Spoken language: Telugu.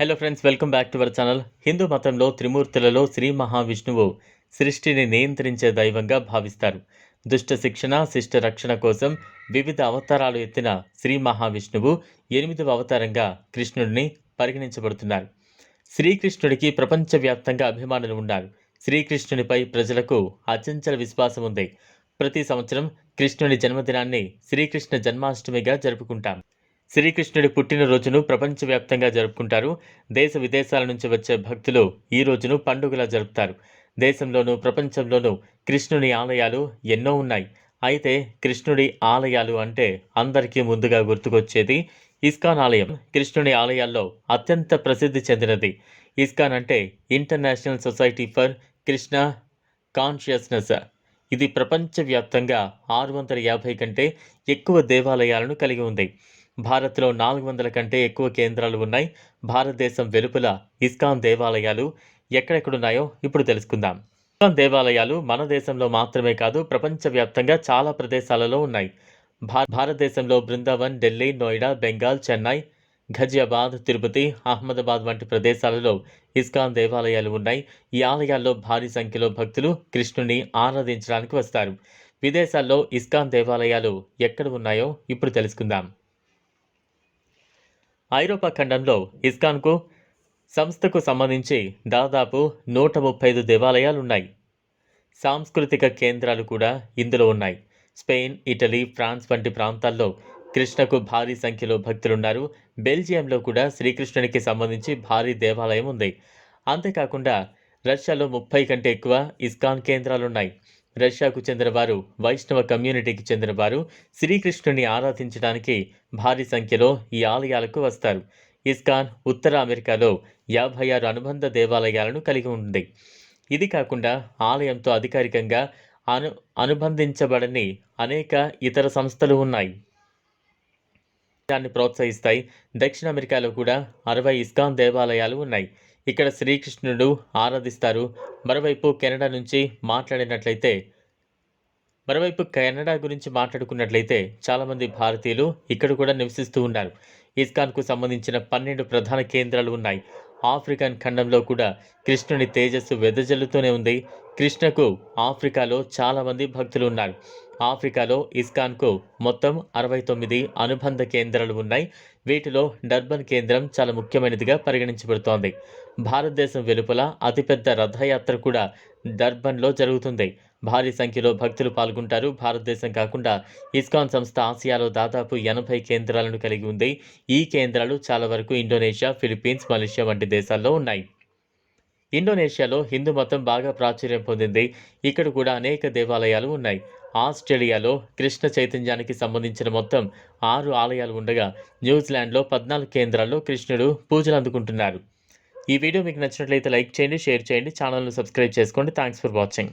Hello friends welcome back to our channel Hindu మతంలో త్రిమూర్తులలో శ్రీ మహావిష్ణువు సృష్టిని నియంత్రించే దైవంగా భావిస్తారు. దుష్ట శిక్షణ శిష్ట రక్షణ కోసం వివిధ అవతారాలు ఎత్తిన శ్రీ మహావిష్ణువు ఎనిమిదవ అవతారంగా కృష్ణుడిని పరిగణించబడుతున్నారు. శ్రీకృష్ణుడికి ప్రపంచవ్యాప్తంగా అభిమానులు ఉన్నారు. శ్రీకృష్ణునిపై ప్రజలకు అచంచల విశ్వాసం ఉంది. ప్రతి సంవత్సరం కృష్ణుని జన్మదినాన్ని శ్రీకృష్ణ జన్మాష్టమిగా జరుపుకుంటాం. శ్రీకృష్ణుడి పుట్టినరోజును ప్రపంచవ్యాప్తంగా జరుపుకుంటారు. దేశ విదేశాల నుంచి వచ్చే భక్తులు ఈ రోజును పండుగలా జరుపుతారు. దేశంలోనూ ప్రపంచంలోనూ కృష్ణుని ఆలయాలు ఎన్నో ఉన్నాయి. అయితే కృష్ణుడి ఆలయాలు అంటే అందరికీ ముందుగా గుర్తుకొచ్చేది ఇస్కాన్ ఆలయం. కృష్ణుని ఆలయాల్లో అత్యంత ప్రసిద్ధి చెందినది ఇస్కాన్ అంటే international society for Krishna consciousness. ఇది ప్రపంచవ్యాప్తంగా ఆరు వందల యాభై కంటే ఎక్కువ దేవాలయాలను కలిగి ఉంది. భారత్లో నాలుగు వందల కంటే ఎక్కువ కేంద్రాలు ఉన్నాయి. భారతదేశం వెలుపల ఇస్కాన్ దేవాలయాలు ఎక్కడెక్కడున్నాయో ఇప్పుడు తెలుసుకుందాం. ఇస్కాన్ దేవాలయాలు మన దేశంలో మాత్రమే కాదు ప్రపంచవ్యాప్తంగా చాలా ప్రదేశాలలో ఉన్నాయి. భా భారతదేశంలో బృందావన్ ఢిల్లీ నోయిడా బెంగాల్ చెన్నై ఘజియాబాద్ తిరుపతి అహ్మదాబాద్ వంటి ప్రదేశాలలో ఇస్కాన్ దేవాలయాలు ఉన్నాయి. ఈ ఆలయాల్లో భారీ సంఖ్యలో భక్తులు కృష్ణుని ఆరాధించడానికి వస్తారు. విదేశాల్లో ఇస్కాన్ దేవాలయాలు ఎక్కడ ఉన్నాయో ఇప్పుడు తెలుసుకుందాం. ఐరోపా ఖండంలో ఇస్కాన్కు సంస్థకు సంబంధించి దాదాపు నూట ముప్పై ఐదు దేవాలయాలు ఉన్నాయి సాంస్కృతిక కేంద్రాలు కూడా ఇందులో ఉన్నాయి. స్పెయిన్ ఇటలీ ఫ్రాన్స్ వంటి ప్రాంతాల్లో కృష్ణకు భారీ సంఖ్యలో భక్తులున్నారు. బెల్జియంలో కూడా శ్రీకృష్ణునికి సంబంధించి భారీ దేవాలయం ఉంది. అంతేకాకుండా రష్యాలో ముప్పై కంటే ఎక్కువ ఇస్కాన్ కేంద్రాలున్నాయి. రష్యాకు చెందిన వారు వైష్ణవ కమ్యూనిటీకి చెందిన వారు శ్రీకృష్ణుని ఆరాధించడానికి భారీ సంఖ్యలో ఈ ఆలయాలకు వస్తారు. ఇస్కాన్ ఉత్తర అమెరికాలో యాభై ఆరు అనుబంధ దేవాలయాలను కలిగి ఉంది. ఇది కాకుండా ఆలయంతో అధికారికంగా అను అనుబంధించబడని అనేక ఇతర సంస్థలు ఉన్నాయి. దాన్ని ప్రోత్సహిస్తాయి. దక్షిణ అమెరికాలో కూడా అరవై ఇస్కాన్ దేవాలయాలు ఉన్నాయి. ఇక్కడ శ్రీకృష్ణుడు ఆరాధిస్తారు. మరోవైపు కెనడా నుంచి మాట్లాడినట్లయితే మరోవైపు కెనడా గురించి మాట్లాడుకున్నట్లయితే చాలామంది భారతీయులు ఇక్కడ కూడా నివసిస్తూ ఉన్నారు. ఇస్కాన్కు సంబంధించిన పన్నెండు ప్రధాన కేంద్రాలు ఉన్నాయి. ఆఫ్రికన్ ఖండంలో కూడా కృష్ణుని తేజస్సు వెదజల్లుతూనే ఉంది. కృష్ణకు ఆఫ్రికాలో చాలామంది భక్తులు ఉన్నారు. ఆఫ్రికాలో ఇస్కాన్కు మొత్తం అరవై తొమ్మిది అనుబంధ కేంద్రాలు ఉన్నాయి. వీటిలో డర్బన్ కేంద్రం చాలా ముఖ్యమైనదిగా పరిగణించబడుతోంది. భారతదేశం వెలుపల అతిపెద్ద రథయాత్ర కూడా డర్బన్లో జరుగుతుంది. భారీ సంఖ్యలో భక్తులు పాల్గొంటారు. భారతదేశం కాకుండా ఇస్కాన్ సంస్థ ఆసియాలో దాదాపు ఎనభై కేంద్రాలను కలిగి ఉంది. ఈ కేంద్రాలు చాలా వరకు ఇండోనేషియా ఫిలిప్పీన్స్ మలేషియా వంటి దేశాల్లో ఉన్నాయి. ఇండోనేషియాలో హిందూ మతం బాగా ప్రాచుర్యం పొందింది. ఇక్కడ కూడా అనేక దేవాలయాలు ఉన్నాయి. ఆస్ట్రేలియాలో కృష్ణ చైతన్యానికి సంబంధించిన మొత్తం ఆరు ఆలయాలు ఉండగా న్యూజిలాండ్లో పద్నాలుగు కేంద్రాల్లో కృష్ణుడు పూజలు అందుకుంటున్నారు. ఈ వీడియో మీకు నచ్చినట్లయితే లైక్ చేయండి షేర్ చేయండి ఛానల్ను సబ్స్క్రైబ్ చేసుకోండి. Thanks for watching.